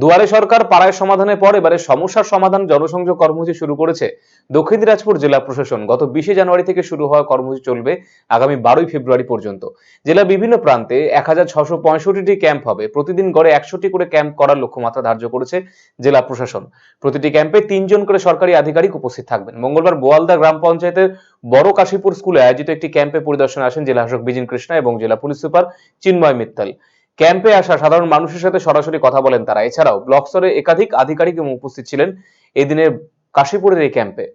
দুয়ারে সরকার পাড়ায় সমাধানের পর এবারে সমস্যার সমাধান জনসংযোগ কর্মসূচি শুরু করেছে দক্ষিণ দিনাজপুর জেলা প্রশাসন। গত বিশে জানুয়ারি থেকে শুরু হওয়া কর্মসূচি চলবে আগামী বারোই ফেব্রুয়ারি পর্যন্ত। জেলার বিভিন্ন প্রান্তে এক হাজার ক্যাম্প হবে। প্রতিদিন গড়ে একশোটি করে ক্যাম্প করার লক্ষ্যমাত্রা ধার্য করেছে জেলা প্রশাসন। প্রতিটি ক্যাম্পে তিনজন করে সরকারি আধিকারিক উপস্থিত থাকবেন। মঙ্গলবার বোয়ালদা গ্রাম পঞ্চায়েতের বড় কাশীপুর স্কুলে আয়োজিত একটি ক্যাম্পে পরিদর্শনে আসেন জেলা শাসক বিজিন কৃষ্ণা এবং জেলা পুলিশ সুপার চিন্ময় মিত্তাল। ক্যাম্পে আসা সাধারণ মানুষের সাথে সরাসরি কথা বলেন তারা। এছাড়াও ব্লক স্তরে একাধিক আধিকারিক এবং উপস্থিত ছিলেন এদিনের কাশীপুরের এই ক্যাম্পে।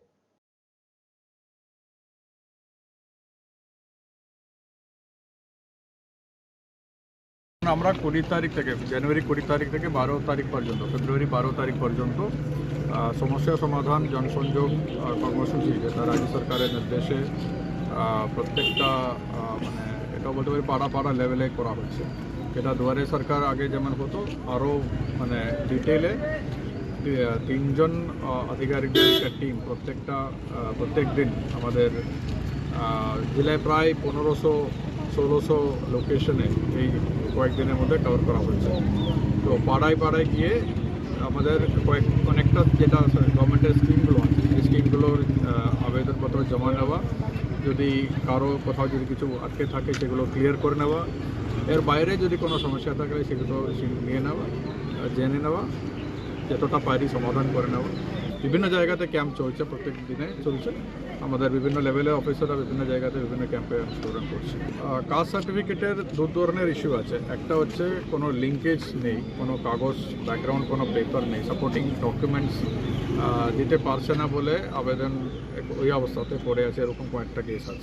আমরা কুড়ি তারিখ থেকে, জানুয়ারি কুড়ি তারিখ থেকে বারো তারিখ পর্যন্ত, ফেব্রুয়ারি বারো তারিখ পর্যন্ত সমস্যা সমাধান, জনসংযোগ কর্মসূচি, যেটা রাজ্য সরকারের নির্দেশে প্রত্যেকটা মানে এটা বলতে পারি পাড়া পাড়া লেভেলে করা হচ্ছে। যেটা দুয়ারে সরকার আগে যেমন হতো আরও মানে ডিটেলে তিনজন আধিকারিকদের একটা টিম প্রত্যেকটা প্রত্যেক দিন আমাদের জেলায় প্রায় পনেরোশো, ষোলোশো লোকেশনে এই কয়েকদিনের মধ্যে কভার করা হয়েছে। তো পাড়ায় পাড়ায় গিয়ে আমাদের কয়েক, অনেকটা যেটা গভর্নমেন্টের স্কিমগুলো আছে, এই স্কিমগুলোর আবেদনপত্র জমা নেওয়া যদি কারও কোথাও যদি কিছু আটকে থাকে, সেগুলো ক্লিয়ার করে নেওয়া। এর বাইরে যদি কোনো সমস্যা থাকে, সেগুলো নিয়ে নেওয়া জেনে নেওয়া, যতটা পারি সমাধান করে নেওয়া। বিভিন্ন জায়গাতে ক্যাম্প চলছে প্রত্যেক দিনে চলছে। আমাদের বিভিন্ন লেভেলে অফিসাররা বিভিন্ন জায়গাতে বিভিন্ন ক্যাম্পে অংশগ্রহণ করছে। কাস্ট সার্টিফিকেটের দু ধরনের ইস্যু আছে। একটা হচ্ছে কোনো লিঙ্কেজ নেই, কোনো কাগজ ব্যাকগ্রাউন্ড কোনো পেপার নেই সাপোর্টিং ডকুমেন্টস দিতে পারছে না বলে আবেদন ওই অবস্থাতে পড়ে আছে, এরকম কয়েকটা কেস আছে।